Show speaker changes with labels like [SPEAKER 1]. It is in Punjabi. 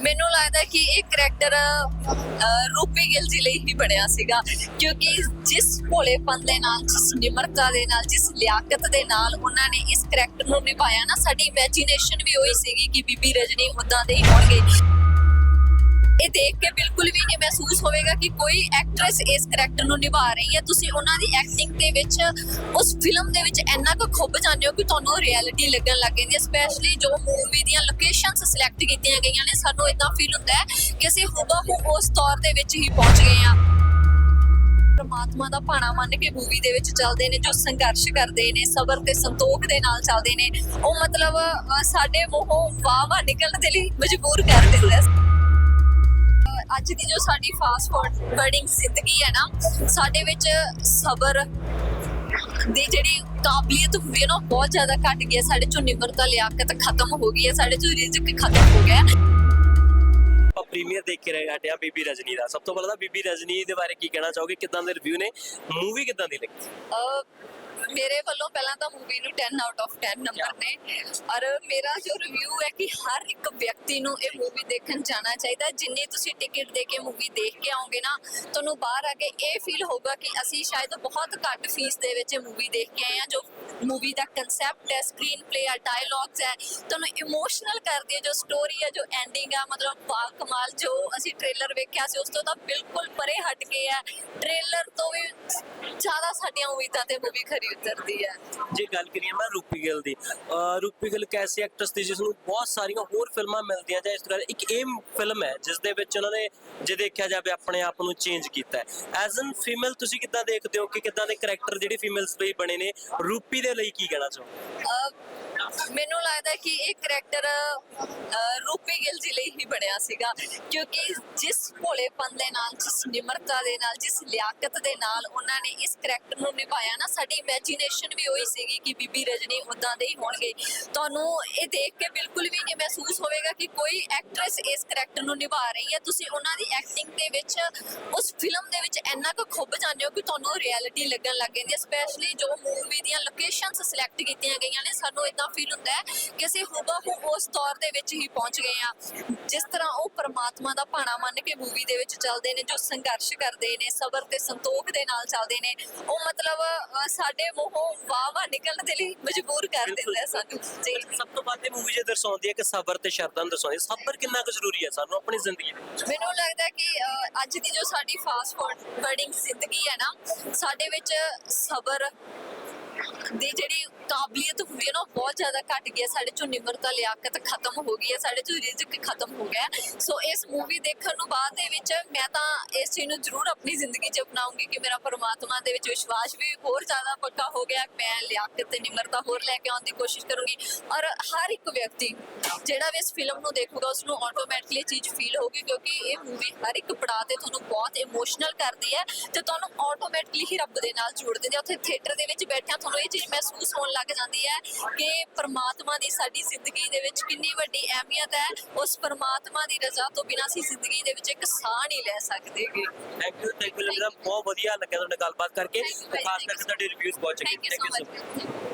[SPEAKER 1] ਮੈਨੂੰ ਲੱਗਦਾ ਕਿ ਇਹ ਕਰੈਕਟਰ ਰੂਪੀ ਗਿੱਲ ਜੀ ਲਈ ਹੀ ਬਣਿਆ ਸੀਗਾ। ਕਿਉਂਕਿ ਜਿਸ ਭੋਲੇਪਨ ਦੇ ਨਾਲ, ਜਿਸ ਨਿਮਰਤਾ ਦੇ ਨਾਲ, ਜਿਸ ਲਿਆਕਤ ਦੇ ਨਾਲ ਉਹਨਾਂ ਨੇ ਇਸ ਕਰੈਕਟਰ ਨੂੰ ਨਿਭਾਇਆ ਨਾ, ਸਾਡੀ ਇਮੇਜਿਨੇਸ਼ਨ ਵੀ ਉਹੀ ਸੀਗੀ ਕਿ ਬੀਬੀ ਰਜਨੀ ਉਦਾਂ ਦੇ ਹੀ ਹੋਣਗੇ। ਇਹ ਦੇਖ ਕੇ ਬਿਲਕੁਲ ਵੀ ਇਹ ਮਹਿਸੂਸ ਹੋਵੇਗਾ ਕਿ ਕੋਈ ਐਕਟ੍ਰੈਸ ਇਸ ਕਰੈਕਟਰ ਨੂੰ ਨਿਭਾ ਰਹੀ ਹੈ। ਤੁਸੀਂ ਉਹਨਾਂ ਦੀ ਐਕਟਿੰਗ ਦੇ ਵਿੱਚ, ਉਸ ਫਿਲਮ ਦੇ ਵਿੱਚ ਇੰਨਾ ਕੁ ਖੁੱਭ ਜਾਂਦੇ ਹੋ ਕਿ ਤੁਹਾਨੂੰ ਰਿਐਲਿਟੀ ਲੱਗਣ ਲੱਗ ਜਾਂਦੀ ਹੈ। ਸਪੈਸ਼ਲੀ ਜੋ ਮੂਵੀ ਦੀਆਂ ਲੋਕੇਸ਼ਨਸ ਸਿਲੈਕਟ ਕੀਤੀਆਂ ਗਈਆਂ ਨੇ, ਸਾਨੂੰ ਇਦਾਂ ਫੀਲ ਹੁੰਦਾ ਹੈ ਕਿ ਅਸੀਂ ਹੁਬਹੂ ਉਸ ਤੌਰ ਦੇ ਵਿੱਚ ਹੀ ਪਹੁੰਚ ਗਏ ਹਾਂ। ਪਰਮਾਤਮਾ ਦਾ ਭਾਣਾ ਮੰਨ ਕੇ ਮੂਵੀ ਦੇ ਵਿੱਚ ਚੱਲਦੇ ਨੇ, ਜੋ ਸੰਘਰਸ਼ ਕਰਦੇ ਨੇ, ਸਬਰ ਤੇ ਸੰਤੋਖ ਦੇ ਨਾਲ ਚੱਲਦੇ ਨੇ। ਉਹ ਮਤਲਬ ਸਾਡੇ ਮੂੰਹੋਂ ਵਾਹ ਵਾਹ ਨਿਕਲਣ ਦੇ ਲਈ ਮਜਬੂਰ ਕਰ ਦਿੰਦਾ ਹੈ ਅੱਜ ਦੀ ਜੋ ਸਾਡੀ ਫਾਸਟ ਫੋਰਵਰਡਿੰਗ ਜ਼ਿੰਦਗੀ ਹੈ ਨਾ ਸਾਡੇ ਵਿੱਚ ਸਬਰ ਦੀ ਜਿਹੜੀ ਕਾਬਲੀਅਤ ਹੁੰਦੀ ਹੈ ਨਾ ਬਹੁਤ ਜ਼ਿਆਦਾ ਘਟ ਗਈ ਹੈ। ਸਾਡੇ ਚੋਂ ਨਿਮਰਤਾ ਲਿਆਕਤ ਖਤਮ ਹੋ ਗਈ ਹੈ ਸਾਡੇ ਚੋਂ ਰਿਜ਼ਕ ਖਤਮ ਹੋ ਗਿਆ ਹੈ।
[SPEAKER 2] ਆਪਾਂ ਪ੍ਰੀਮੀਅਰ ਦੇਖ ਕੇ ਰਹੇ ਹਟਿਆ ਬੀਬੀ ਰਜਨੀ ਦਾ। ਸਭ ਤੋਂ ਪਹਿਲਾਂ ਤਾਂ ਬੀਬੀ ਰਜਨੀ ਦੇ ਬਾਰੇ ਕੀ ਕਹਿਣਾ ਚਾਹੋਗੇ? ਕਿਦਾਂ ਦੇ ਰਿਵਿਊ ਨੇ? ਮੂਵੀ ਕਿਦਾਂ ਦੀ ਲੱਗੀ?
[SPEAKER 1] ਮੇਰੇ ਵੱਲੋਂ ਪਹਿਲਾਂ ਤਾਂ ਮੂਵੀ ਨੂੰ 10 ਆਊਟ ਆਫ 10 ਨੰਬਰ ਨੇ ਔਰ ਮੇਰਾ ਜੋ ਰਿਵਿਊ ਹੈ ਕਿ ਹਰ ਇੱਕ ਵਿਅਕਤੀ ਨੂੰ ਇਹ ਮੂਵੀ ਦੇਖਣ ਜਾਣਾ ਚਾਹੀਦਾ। ਜਿੰਨੀ ਤੁਸੀਂ ਟਿਕਟ ਦੇ ਕੇ ਮੂਵੀ ਦੇਖ ਕੇ ਆਓਗੇ ਨਾ ਤੁਹਾਨੂੰ ਬਾਹਰ ਆ ਕੇ ਇਹ ਫੀਲ ਹੋਊਗਾ ਕਿ ਅਸੀਂ ਸ਼ਾਇਦ ਬਹੁਤ ਘੱਟ ਫੀਸ ਦੇ ਵਿੱਚ ਇਹ ਮੂਵੀ ਦੇਖ ਕੇ ਆਏ ਹਾਂ ਜੋ ਮੂਵੀ ਦਾ ਕਨਸੈਪਟ ਹੈ ਸਕਰੀਨ ਪਲੇ ਹੈ ਡਾਇਲੌਗਸ ਹੈ, ਤੁਹਾਨੂੰ ਇਮੋਸ਼ਨਲ ਕਰਦੀ ਹੈ ਜੋ ਸਟੋਰੀ ਹੈ, ਜੋ ਐਂਡਿੰਗ ਹੈ, ਮਤਲਬ ਬਾ ਕਮਾਲ ਜੋ ਅਸੀਂ ਟ੍ਰੇਲਰ ਵੇਖਿਆ ਸੀ, ਉਸ ਤੋਂ ਤਾਂ ਬਿਲਕੁਲ ਪਰੇ ਹਟ ਕੇ ਹੈ। ਟ੍ਰੇਲਰ ਤੋਂ ਵੀ ਜ਼ਿਆਦਾ ਸਾਡੀਆਂ ਉਮੀਦਾਂ ਤੇ ਮੂਵੀ ਖਰੀ ਉਤਰਦੀ ਹੈ।
[SPEAKER 2] ਜੇ ਗੱਲ ਕਰੀਏ ਮੈਂ ਰੂਪੀ ਗਿੱਲ ਦੀ ਰੂਪੀ ਗਿੱਲ ਕੈਸੀ ਐਕਟਰਸ ਦੀ ਜਿਸ ਨੂੰ ਬਹੁਤ ਸਾਰੀਆਂ ਹੋਰ ਫਿਲਮਾਂ ਮਿਲਦੀਆਂ ਜਾਂ ਇਸ ਤਰ੍ਹਾਂ ਇੱਕ ਇਹ ਫਿਲਮ ਹੈ, ਜਿਸ ਦੇ ਵਿੱਚ ਉਹਨਾਂ ਨੇ ਜੇ ਦੇਖਿਆ ਜਾਵੇ, ਆਪਣੇ ਆਪ ਨੂੰ ਚੇਂਜ ਕੀਤਾ ਐਜ਼ ਐਨ ਫੀਮੇਲ ਤੁਸੀਂ ਕਿੱਦਾਂ ਦੇਖਦੇ ਹੋ ਕਿ ਕਿੱਦਾਂ ਦੇ ਕੈਰੈਕਟਰ ਜਿਹੜੇ ਫੀਮੇਲਸ ਲਈ ਬਣੇ ਨੇ? ਰੂਪੀ ਦੇ ਲਈ ਕੀ ਕਹਿਣਾ ਚਾਹੋ
[SPEAKER 1] ਅਹ ਮੈਨੂੰ ਲੱਗਦਾ ਕਿ ਇਹ ਕਰੈਕਟਰ ਰੂਪੀ ਗਿੱਲ ਜੀ ਲਈ ਹੀ ਬਣਿਆ ਸੀਗਾ, ਕਿਉਂਕਿ ਜਿਸ ਭੋਲੇਪਨ ਦੇ ਨਾਲ, ਜਿਸ ਨਿਮਰਤਾ ਦੇ ਨਾਲ, ਜਿਸ ਲਿਆਕਤ ਦੇ ਨਾਲ ਉਹਨਾਂ ਨੇ ਇਸ ਕਰੈਕਟਰ ਨੂੰ ਨਿਭਾਇਆ ਨਾ, ਸਾਡੀ ਇਮੇਜਿਨੇਸ਼ਨ ਵੀ ਉਹੀ ਸੀਗੀ ਕਿ ਬੀਬੀ ਰਜਨੀ ਉਦਾਂ ਦੇ ਹੀ ਹੋਣਗੇ। ਤੁਹਾਨੂੰ ਇਹ ਦੇਖ ਕੇ ਬਿਲਕੁਲ ਵੀ ਨਹੀਂ ਮਹਿਸੂਸ ਹੋਵੇਗਾ ਕਿ ਕੋਈ ਐਕਟ੍ਰੈਸ ਇਸ ਕਰੈਕਟਰ ਨੂੰ ਨਿਭਾ ਰਹੀ ਹੈ। ਤੁਸੀਂ ਉਹਨਾਂ ਦੀ ਐਕਟਿੰਗ ਵਿੱਚ ਉਸ ਫਿਲਮ ਦੇ ਵਿੱਚ ਇੰਨਾ ਕੁ ਖੁੱਭ ਜਾਂਦੇ ਹੋ ਕਿ ਤੁਹਾਨੂੰ ਰਿਐਲਿਟੀ ਲੱਗਣ ਲੱਗ ਜਾਂਦੀ ਹੈ ਸਪੈਸ਼ਲੀ ਜੋ ਮੂਵੀ ਦੀਆਂ ਲੋਕੇਸ਼ਨਸ ਸਿਲੈਕਟ ਕੀਤੀਆਂ ਗਈਆਂ ਨੇ ਸਾਨੂੰ ਇਦਾਂ ਫੀਲ ਹੁੰਦਾ ਹੈ ਕਿ ਅਸੀਂ ਹੁਬਹੂ ਉਸ ਤੌਰ ਦੇ ਵਿੱਚ ਹੀ ਪਹੁੰਚ ਗਏ ਹਾਂ। ਜਿਸ ਤਰ੍ਹਾਂ ਉਹ ਪਰਮਾਤਮਾ ਦਾ ਭਾਣਾ ਮੰਨ ਕੇ ਮੂਵੀ ਦੇ ਵਿੱਚ ਚੱਲਦੇ ਨੇ ਜੋ ਸੰਘਰਸ਼ ਕਰਦੇ ਨੇ ਸਬਰ ਤੇ ਸੰਤੋਖ ਦੇ ਨਾਲ ਚੱਲਦੇ ਨੇ ਉਹ ਮਤਲਬ ਸਾਡੇ ਮੂੰਹੋਂ ਵਾਹ ਵਾਹ ਨਿਕਲਣ ਦੇ ਲਈ ਮਜਬੂਰ ਕਰ ਦਿੰਦਾ ਸਾਨੂੰ। ਜੀ।
[SPEAKER 2] ਸਭ ਤੋਂ ਵੱਧ ਇਹ ਮੂਵੀ ਜੇ ਦਰਸਾਉਂਦੀ ਹੈ ਕਿ ਸਬਰ ਤੇ ਸ਼ਰਤਾਂ ਨੂੰ ਦਰਸਾਉਂਦੀ ਹੈ। ਸਬਰ ਕਿੰਨਾ ਕੁ ਜ਼ਰੂਰੀ ਹੈ ਸਾਨੂੰ ਆਪਣੀ ਜ਼ਿੰਦਗੀ ਵਿੱਚ?
[SPEAKER 1] ਮੈਨੂੰ ਲੱਗਦਾ ਕਿ ਅੱਜ ਦੀ ਜੋ ਸਾਡੀ ਫਾਸਟ ਫੋਰਵਰਡਿੰਗ ਜ਼ਿੰਦਗੀ ਹੈ ਨਾ ਸਾਡੇ ਵਿੱਚ ਸਬਰ ਦੀ ਜਿਹੜੀ ਕਾਬਲੀਅਤ ਹੁੰਦੀ ਹੈ ਨਾ, ਉਹ ਬਹੁਤ ਜ਼ਿਆਦਾ ਘਟ ਗਈ ਹੈ। ਸਾਡੇ ਚੋਂ ਨਿਮਰਤਾ, ਲਿਆਕਤ ਖਤਮ ਹੋ ਗਈ ਹੈ। ਸਾਡੇ ਚੋਂ ਰਿਜ਼ਕ ਖਤਮ ਹੋ ਗਿਆ ਸੋ ਇਸ ਮੂਵੀ ਦੇਖਣ ਨੂੰ ਬਾਅਦ ਦੇ ਵਿੱਚ ਮੈਂ ਤਾਂ ਇਸ ਚੀਜ਼ ਨੂੰ ਜ਼ਰੂਰ ਆਪਣੀ ਜ਼ਿੰਦਗੀ 'ਚ ਅਪਣਾਉਂਗੀ ਕਿ ਮੇਰਾ ਪਰਮਾਤਮਾ ਦੇ ਵਿੱਚ ਵਿਸ਼ਵਾਸ ਵੀ ਹੋਰ ਜ਼ਿਆਦਾ ਪੱਕਾ ਹੋ ਗਿਆ ਮੈਂ ਲਿਆਕਤ ਤੇ ਨਿਮਰਤਾ ਹੋਰ ਲੈ ਕੇ ਆਉਣ ਦੀ ਕੋਸ਼ਿਸ਼ ਕਰੂੰਗੀ। ਔਰ ਹਰ ਇੱਕ ਵਿਅਕਤੀ ਜਿਹੜਾ ਵੀ ਇਸ ਫਿਲਮ ਨੂੰ ਦੇਖੂਗਾ, ਉਸ ਨੂੰ ਆਟੋਮੈਟਿਕਲੀ ਚੀਜ਼ ਫੀਲ ਹੋਊਗੀ ਕਿਉਂਕਿ ਇਹ ਮੂਵੀ ਹਰ ਇੱਕ ਪੜਾਅ ਤੇ ਤੁਹਾਨੂੰ ਬਹੁਤ ਇਮੋਸ਼ਨਲ ਕਰਦੀ ਹੈ ਤੇ ਤੁਹਾਨੂੰ ਆਟੋਮੈਟਿਕਲੀ ਹੀ ਰੱਬ ਦੇ ਨਾਲ ਜੋੜ ਦਿੰਦੀ ਹੈ ਉੱਥੇ ਥੀਏਟਰ ਦੇ ਵਿੱਚ ਬੈਠਿਆਂ ਤੁਹਾਨੂੰ ਇਹ ਚੀਜ਼ ਮਹਿਸੂਸ ਹੋਣ ਲੱਗ ਜਾਂਦੀ ਹੈ ਕਿ ਪਰਮਾਤਮਾ ਦੀ ਸਾਡੀ ਜ਼ਿੰਦਗੀ ਦੇ ਵਿੱਚ ਕਿੰਨੀ ਵੱਡੀ ਅਹਿਮੀਅਤ ਹੈ ਉਸ ਪਰਮਾਤਮਾ ਦੀ ਰਜ਼ਾ ਤੋਂ ਬਿਨਾਂ ਅਸੀਂ ਜ਼ਿੰਦਗੀ ਦੇ ਵਿੱਚ ਇੱਕ ਸਾਹ ਨਹੀਂ ਲੈ ਸਕਦੇਗੇ
[SPEAKER 2] ਥੈਂਕ ਯੂ ਥੈਂਕ ਯੂ ਬਹੁਤ ਵਧੀਆ ਲੱਗਿਆ ਤੁਹਾਡੇ ਨਾਲ ਗੱਲਬਾਤ ਕਰਕੇ ਖਾਸ ਕਰਕੇ ਤੁਹਾਡੇ ਰਿਵਿਊਜ਼ ਬਹੁਤ ਚੰਗੇ
[SPEAKER 1] ਥੈਂਕ ਯੂ ਸੋ. ਮਚ